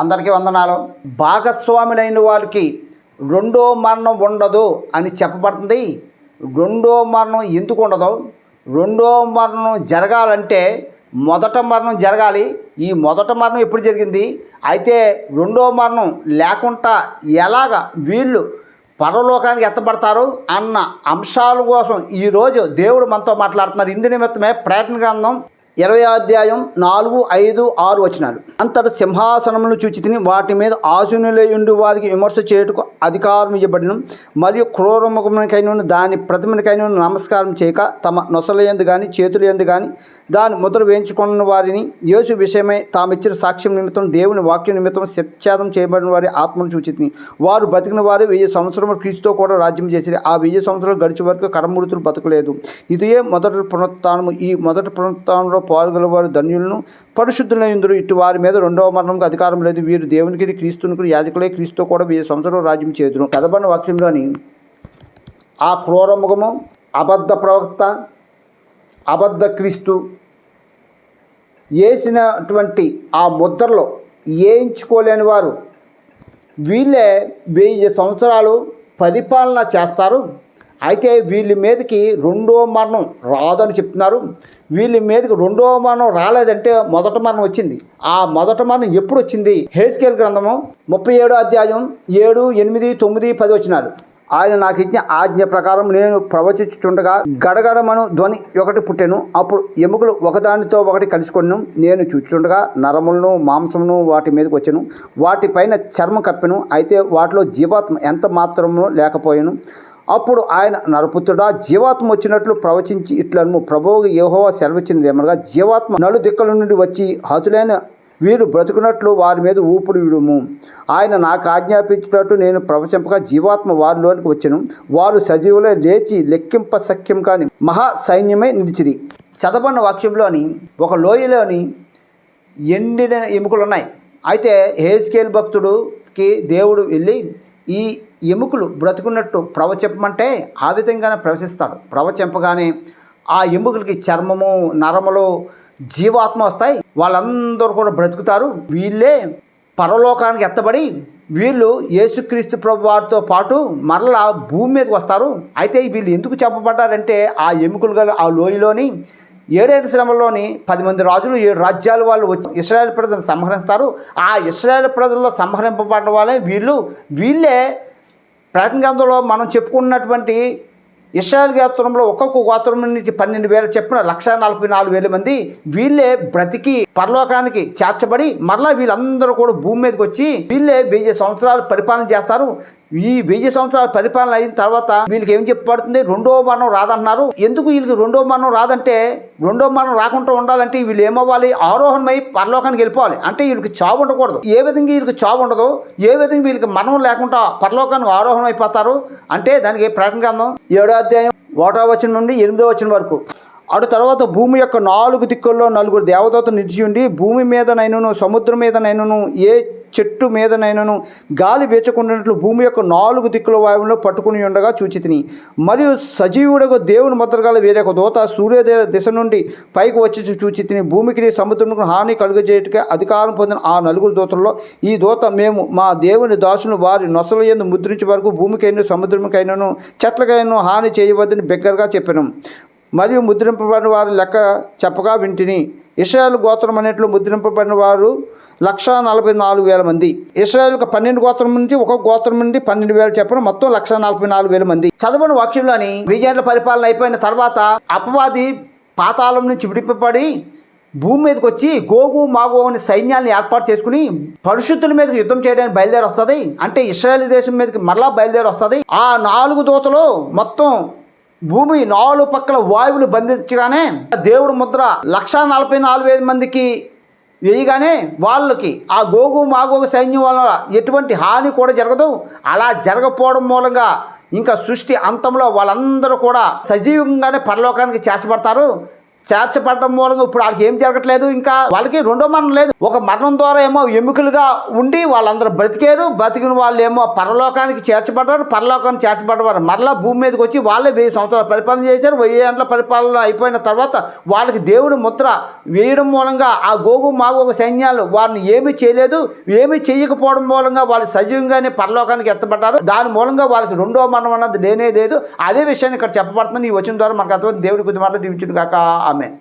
అందరికీ వందనాలు. భాగస్వాములైన వారికి రెండో మరణం ఉండదు అని చెప్పబడుతుంది. రెండో మరణం ఎందుకు ఉండదు? రెండో మరణం జరగాలంటే మొదట మరణం జరగాలి. ఈ మొదట మరణం ఎప్పుడు జరిగింది? అయితే రెండో మరణం లేకుండా ఎలాగ వీళ్ళు పరలోకానికి ఎత్తబడతారు అన్న అంశాల కోసం ఈరోజు దేవుడు మనతో మాట్లాడుతున్నారు. ఇందు నిమిత్తమే ప్రయత్న గ్రంథం ఇరవై అధ్యాయం నాలుగు ఐదు ఆరు వచనాలు. అంతట సింహాసనములు చూచి తిని వాటి మీద ఆశునులై ఉండి వారికి విమర్శ చేయుటకు అధికారం ఇవ్వబడిన మరియు క్రూరముఖమునికైన దాని ప్రతిమనికైన నమస్కారం చేయక తమ నొసలయందు కానీ చేతుల ఎందు కానీ దాని ముద్ర వేయించుకున్న వారిని యేసు విషయమై తామిచ్చిన సాక్ష్యం నిమిత్తం దేవుని వాక్యం నిమిత్తం శిక్షాదం చేయబడిన వారి ఆత్మను సూచితిని వారు బతికిన వారు వెయ్యి సంవత్సరములు క్రీస్తుతో కూడా రాజ్యం చేసిరి. ఆ వెయ్యి సంవత్సరాలు గడిచే వరకు కడమూర్తులు బతకలేదు ఇదే మొదటి పునరుత్నము ఈ మొదటి పునరుత్నంలో పాల్గొనేవారు ధన్యులను. పరిశుద్ధులైందరు ఇటు వారి మీద రెండవ మరణంకు అధికారం లేదు. వీరు దేవునికి క్రీస్తునికి యాజకులే. క్రీస్తు కూడా వెయ్యి సంవత్సరం రాజ్యం చేదురు చదవని వాక్యంలోని ఆ క్రూరముఖము అబద్ధ ప్రవక్త అబద్ధ క్రీస్తు వేసినటువంటి ఆ ముద్రలో వేయించుకోలేని వారు వీళ్ళే వెయ్యి సంవత్సరాలు పరిపాలన చేస్తారు. అయితే వీళ్ళ మీదకి రెండో మరణం రాదని చెప్తున్నారు. వీళ్ళ మీదకి రెండో మరణం రాలేదంటే మొదట మరణం వచ్చింది. ఆ మొదట మరణం ఎప్పుడు వచ్చింది? హేస్కేల్ గ్రంథము ముప్పై ఏడో అధ్యాయం ఏడు ఎనిమిది తొమ్మిది పది వచ్చినారు ఆయన నాకు ఇచ్చిన ఆజ్ఞ ప్రకారం నేను ప్రవచించుచుండగా గడగడమను ధ్వని ఒకటి పుట్టెను. అప్పుడు ఎముకలు ఒకదానితో ఒకటి కలుసుకొను నేను చూచుండగా నరములను మాంసమును వాటి మీదకి వచ్చాను. వాటిపైన చర్మం కప్పెను. అయితే వాటిలో జీవాత్మ ఎంత మాత్రము లేకపోయాను. అప్పుడు ఆయన నరపుతుడా జీవాత్మ వచ్చినట్లు ప్రవచించి ఇట్లను ప్రభువు యహోవా సెలవిచ్చినది ఏమనగా జీవాత్మ నలు దిక్కుల నుండి వచ్చి హతులైన వీరు బ్రతుకున్నట్లు వారి మీద ఊపిరి విడుము. ఆయన నాకు ఆజ్ఞాపించినట్టు నేను ప్రవచింపగా జీవాత్మ వారిలోనికి వచ్చను. వారు సజీవులే లేచి లెక్కింప సఖ్యం కాని మహా సైన్యమై నిలిచిది చదవన్న వాక్యంలోని ఒక లోయలోని ఎండిన ఎముకలు ఉన్నాయి అయితే హేస్కేల్ భక్తుడుకి దేవుడు వెళ్ళి ఈ ఎముకలు బ్రతుకున్నట్టు ప్రవచింపమంటే ఆ విధంగానే ప్రవచిస్తాడు ప్రవచింపగానే ఆ ఎముకలకి చర్మము నరములు జీవాత్మ వస్తాయి. వాళ్ళందరూ కూడా బ్రతుకుతారు. వీళ్ళే పరలోకానికి ఎత్తబడి వీళ్ళు యేసుక్రీస్తు ప్రభు వారితో పాటు మరలా భూమి మీదకి వస్తారు. అయితే వీళ్ళు ఎందుకు చెప్పబడ్డారంటే ఆ ఎముకలు గల ఆ లోయలోని ఏడేడు శ్రమలోని పది మంది రాజులు ఏడు రాజ్యాల వాళ్ళు వచ్చి ఇస్రాయేల్ ప్రజలను సంహరిస్తారు. ఆ ఇస్రాయేల్ ప్రజల్లో సంహరింపబడిన వాళ్ళే వీళ్ళు. వీళ్ళే ప్రకటన గ్రంథంలో మనం చెప్పుకున్నటువంటి ఇస్రాయల్ గోత్రంలో ఒక్కొక్క గోత్రం నుంచి పన్నెండు వేల చెప్పిన లక్ష నలభై నాలుగు వేల మంది వీళ్ళే బ్రతికి పరలోకానికి చేర్చబడి మరలా వీళ్ళందరూ కూడా భూమి మీదకి వచ్చి వీళ్ళే వెయ్యి సంవత్సరాలు పరిపాలన చేస్తారు. ఈ వెయ్యి సంవత్సరాల పరిపాలన అయిన తర్వాత వీళ్ళకి ఏం చెప్పబడుతుంది రెండో మరణం రాదంటున్నారు. ఎందుకు వీళ్ళకి రెండో మరణం రాదంటే రెండో మరణం రాకుండా ఉండాలంటే వీళ్ళు ఏమవ్వాలి? ఆరోహణమై పరలోకానికి వెళ్ళిపోవాలి. అంటే వీళ్ళకి చావు ఉండకూడదు. ఏ విధంగా వీళ్ళకి చావు ఉండదు ఏ విధంగా వీళ్ళకి మరణం లేకుండా పరలోకానికి ఆరోహణం అయిపోతారు అంటే దానికి ప్రకటన గ్రంథం? ఏడో అధ్యాయం ఒకటో వచ్చిన నుండి ఎనిమిదో వచ్చిన వరకు. అటు తర్వాత భూమి యొక్క నాలుగు దిక్కుల్లో నలుగురు దేవదూతలు నిలిచి ఉండి భూమి మీదనైనను సముద్రం మీదనైనను ఏ చెట్టు మీదనైనను గాలి వేచకుండానట్లు భూమి యొక్క నాలుగు దిక్కుల వాయువులో పట్టుకుని ఉండగా చూచితిని. మరియు సజీవుడకు దేవుని ముద్రగాల వేరే ఒక దూత సూర్యోదయ దిశ నుండి పైకి వచ్చి చూచితిని. భూమికి సముద్రముకు హాని కలుగజేయటకే అధికారం పొందిన ఆ నలుగురు దూతల్లో ఈ దూత మేము మా దేవుని దాసును వారి నొసల ఎందు ముద్రించే వరకు భూమికైనా సముద్రముకైనను చెట్లకైనా హాని చేయవద్దని బిగ్గరగా చెప్పాను. మరియు ముద్రింపబడిన వారి లెక్క చెప్పగా వింటిని. ఇస్రాయల్ గోత్రం అనేట్లు ముద్రింపబడిన వారు లక్ష నలభై నాలుగు వేల మంది. ఇస్రాయల్ పన్నెండు గోత్రం నుండి ఒక్కొక్క గోత్రం నుండి పన్నెండు వేలు చెప్పిన మొత్తం లక్ష నలభై నాలుగు వేల మంది. చదవని వాక్యంలోని విజయాల పరిపాలన అయిపోయిన తర్వాత అపవాది పాతాళం నుంచి విడిపబడి భూమి మీదకి వచ్చి గోగు మాగో అనే సైన్యాన్ని ఏర్పాటు చేసుకుని పరిశుద్ధుల మీదకి యుద్ధం చేయడానికి బయలుదేరి వస్తుంది అంటే ఇస్రాయల్ దేశం మీదకి మరలా బయలుదేరి వస్తుంది ఆ నాలుగు దూతలు మొత్తం భూమి నాలుగు పక్కల వాయువులు బంధించగానే దేవుడు ముద్ర లక్షా నలభై నాలుగు వేల మందికి వేయగానే వాళ్ళకి ఆ గోగు మాగోగు సైన్యం వల్ల ఎటువంటి హాని కూడా జరగదు. అలా జరగకపోవడం మూలంగా ఇంకా సృష్టి అంతంలో వాళ్ళందరూ కూడా సజీవంగానే పరలోకానికి చేర్చబడతారు. చేర్చబడడం మూలంగా ఇప్పుడు వాళ్ళకి ఏం జరగట్లేదు ఇంకా వాళ్ళకి రెండో మరణం లేదు. ఒక మరణం ద్వారా ఏమో ఎముకలుగా ఉండి వాళ్ళందరూ బ్రతికారు. బ్రతికిన వాళ్ళు ఏమో పరలోకానికి చేర్చబడ్డారు. పరలోకానికి చేర్చబడ్డవారు మరలా భూమి మీదకి వచ్చి వాళ్ళే వెయ్యి సంవత్సరాలు పరిపాలన చేశారు. వెయ్యి ఏళ్ళ పరిపాలన అయిపోయిన తర్వాత వాళ్ళకి దేవుడు ముద్ర వేయడం మూలంగా ఆ గోగు మాగోగు సైన్యాలు వారిని ఏమీ చేయలేదు. ఏమీ చేయకపోవడం మూలంగా వాళ్ళు సజీవంగానే పరలోకానికి ఎత్తబడ్డారు. దాని మూలంగా వాళ్ళకి రెండో మరణం అన్నది లేనే లేదు. అదే విషయాన్ని ఇక్కడ చెప్పబడుతుంది. ఈ వచ్చిన ద్వారా మనకు అర్థం దేవుడి కొద్ది మాటలు దీవించుడు కాక Amén.